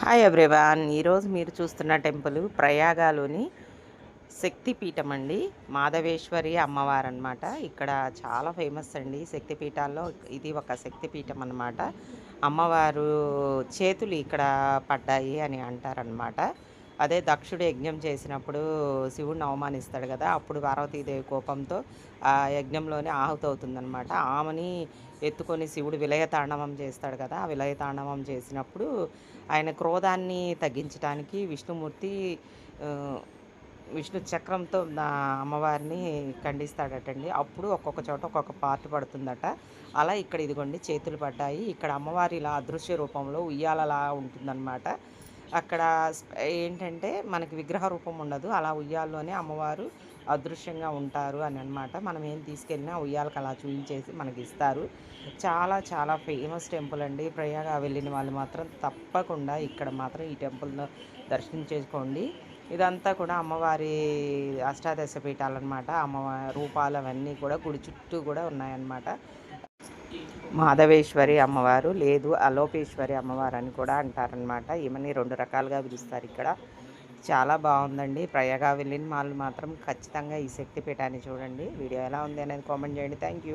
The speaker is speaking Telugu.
హాయ్ ఎవ్రీవాన్ ఈరోజు మీరు చూస్తున్న టెంపుల్ ప్రయాగాలోని శక్తిపీఠం అండి. మాధవేశ్వరి అమ్మవారు అనమాట ఇక్కడ చాలా ఫేమస్ అండి. శక్తిపీఠాల్లో ఇది ఒక శక్తిపీఠం అనమాట అమ్మవారు చేతులు ఇక్కడ పడ్డాయి అని అంటారనమాట అదే దక్షుడు యజ్ఞం చేసినప్పుడు శివుడిని అవమానిస్తాడు కదా అప్పుడు పార్వతీదేవి కోపంతో ఆ యజ్ఞంలోనే ఆహుతవుతుందనమాట ఆమెని ఎత్తుకొని శివుడు విలయ తాండవం చేస్తాడు కదా ఆ విలయ తాండవం చేసినప్పుడు ఆయన క్రోధాన్ని తగ్గించడానికి విష్ణుమూర్తి విష్ణు చక్రంతో నా అమ్మవారిని ఖండిస్తాడటండి. అప్పుడు ఒక్కొక్క చోట ఒక్కొక్క పార్ట్ పడుతుందట. అలా ఇక్కడ ఇదిగోండి చేతులు పడ్డాయి. ఇక్కడ అమ్మవారి ఇలా అదృశ్య రూపంలో ఉయ్యాలలా ఉంటుందన్నమాట. అక్కడ ఏంటంటే మనకి విగ్రహ రూపం ఉండదు. అలా ఉయ్యాల్లోనే అమ్మవారు అదృశ్యంగా ఉంటారు అని అనమాట మనం ఏం తీసుకెళ్ళినా ఉయ్యాలకు అలా చూపించేసి మనకి ఇస్తారు. చాలా చాలా ఫేమస్ టెంపుల్ అండి. ప్రయాగ వెళ్ళిన వాళ్ళు మాత్రం తప్పకుండా ఇక్కడ మాత్రం ఈ టెంపుల్ దర్శనం చేసుకోండి. ఇదంతా కూడా అమ్మవారి అష్టాదశ పీఠాలన్నమాట. అమ్మవారి రూపాలు అవన్నీ కూడా గుడి చుట్టూ కూడా ఉన్నాయన్నమాట. మాధవేశ్వరి అమ్మవారు లేదు అలోపేశ్వరి అమ్మవారు అని కూడా అంటారనమాట ఈమెని రెండు రకాలుగా పిలుస్తారు ఇక్కడ. చాలా బాగుందండి. ప్రయాగ వెళ్ళిన వాళ్ళు మాత్రం ఖచ్చితంగా ఈ శక్తిపీఠాన్ని చూడండి. వీడియో ఎలా ఉంది అనేది కామెంట్ చేయండి. Thank you